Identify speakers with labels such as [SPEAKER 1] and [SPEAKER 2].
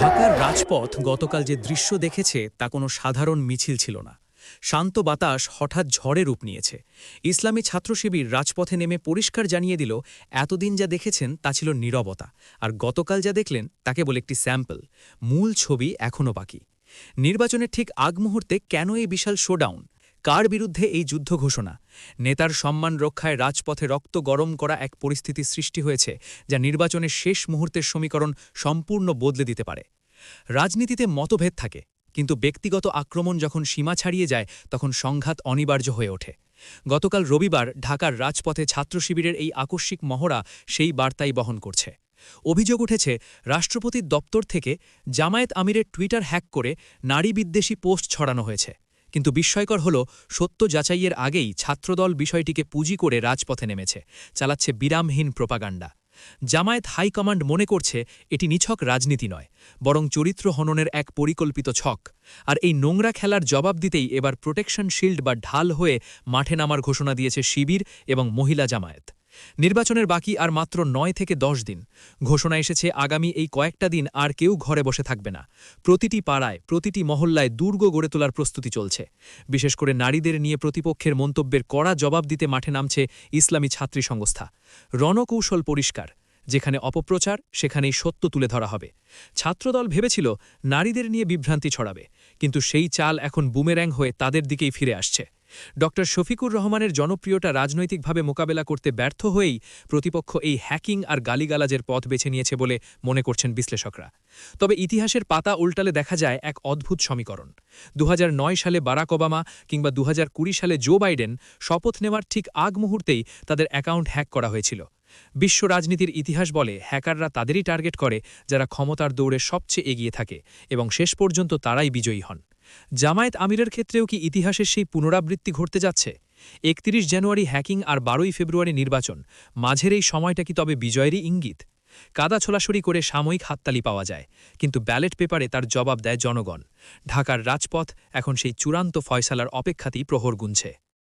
[SPEAKER 1] ঢাকার রাজপথ গতকাল যে দৃশ্য দেখেছে তা কোনো সাধারণ মিছিল ছিল না। শান্ত বাতাস হঠাৎ ঝড়ে রূপ নিয়েছে। ইসলামী ছাত্র শিবির রাজপথে নেমে পরিষ্কার জানিয়ে দিল, এতদিন যা দেখেছেন তা ছিল নীরবতা, আর গতকাল যা দেখলেন তাকে বলে একটি স্যাম্পল। মূল ছবি এখনও বাকি। নির্বাচনের ঠিক আগ মুহূর্তে কেন এই বিশাল শোডাউন? কার বিরুদ্ধে এই যুদ্ধ ঘোষণা? নেতার সম্মান রক্ষায় রাজপথে রক্ত গরম করা এক পরিস্থিতি সৃষ্টি হয়েছে, যা নির্বাচনের শেষ মুহূর্তের সমীকরণ সম্পূর্ণ বদলে দিতে পারে। রাজনীতিতে মতভেদ থাকে, কিন্তু ব্যক্তিগত আক্রমণ যখন সীমা ছাড়িয়ে যায়, তখন সংঘাত অনিবার্য হয়ে ওঠে। গতকাল রবিবার ঢাকার রাজপথে ছাত্র শিবিরের এই আকস্মিক মহড়া সেই বার্তাই বহন করছে। অভিযোগ উঠেছে, রাষ্ট্রপতির দপ্তর থেকে জামায়াত আমিরের টুইটার হ্যাক করে নারী বিদ্বেষী পোস্ট ছড়ানো হয়েছে। কিন্তু বিস্ময়কর হল, সত্য যাচাইয়ের আগেই ছাত্রদল বিষয়টিকে পুঁজি করে রাজপথে নেমেছে, চালাচ্ছে বিরামহীন প্রোপাগান্ডা। জামায়াত হাইকমান্ড মনে করছে, এটি নিছক রাজনীতি নয়, বরং চরিত্র হননের এক পরিকল্পিত ছক। আর এই নোংরা খেলার জবাব দিতেই এবার প্রোটেকশন শিল্ড বা ঢাল হয়ে মাঠে নামার ঘোষণা দিয়েছে শিবির এবং মহিলা জামায়াত। নির্বাচনের বাকি আর মাত্র নয় থেকে দশ দিন। ঘোষণা এসেছে আগামী এই কয়েকটা দিন আর কেউ ঘরে বসে থাকবে না। প্রতিটি পাড়ায়, প্রতিটি মহল্লায় দুর্গ গড়ে তোলার প্রস্তুতি চলছে। বিশেষ করে নারীদের নিয়ে প্রতিপক্ষের মন্তব্যের কড়া জবাব দিতে মাঠে নামছে ইসলামী ছাত্রী সংস্থা। রণকৌশল পরিষ্কার, যেখানে অপপ্রচার, সেখানেই সত্য তুলে ধরা হবে। ছাত্রদল ভেবেছিল নারীদের নিয়ে বিভ্রান্তি ছড়াবে, কিন্তু সেই চাল এখন বুমের্যাং হয়ে তাদের দিকেই ফিরে আসছে। ড শফিকুর রহমানের জনপ্রিয়তা রাজনৈতিকভাবে মোকাবেলা করতে ব্যর্থ হয়েই প্রতিপক্ষ এই হ্যাকিং আর গালিগালাজের পথ বেছে নিয়েছে বলে মনে করছেন বিশ্লেষকরা। তবে ইতিহাসের পাতা উল্টালে দেখা যায় এক অদ্ভুত সমীকরণ। দুহাজার নয় সালে বারাক ওবামা কিংবা দু হাজার কুড়ি সালে জো বাইডেন শপথ নেওয়ার ঠিক আগ মুহূর্তেই তাদের অ্যাকাউন্ট হ্যাক করা হয়েছিল। বিশ্ব রাজনীতির ইতিহাস বলে হ্যাকাররা তাদেরই টার্গেট করে যারা ক্ষমতার দৌড়ে সবচেয়ে এগিয়ে থাকে এবং শেষ পর্যন্ত তারাই বিজয়ী হন। জামায়াত আমিরের ক্ষেত্রেও কি ইতিহাসের সেই পুনরাবৃত্তি ঘটতে যাচ্ছে? একত্রিশ জানুয়ারি হ্যাকিং আর বারোই ফেব্রুয়ারি নির্বাচন, মাঝের এই সময়টা কি তবে বিজয়েরই ইঙ্গিত? কাদা ছোলাছড়ি করে সাময়িক হাততালি পাওয়া যায়, কিন্তু ব্যালট পেপারে তার জবাব দেয় জনগণ। ঢাকার রাজপথ এখন সেই চূড়ান্ত ফয়সালার অপেক্ষাতেই প্রহর গুনছে।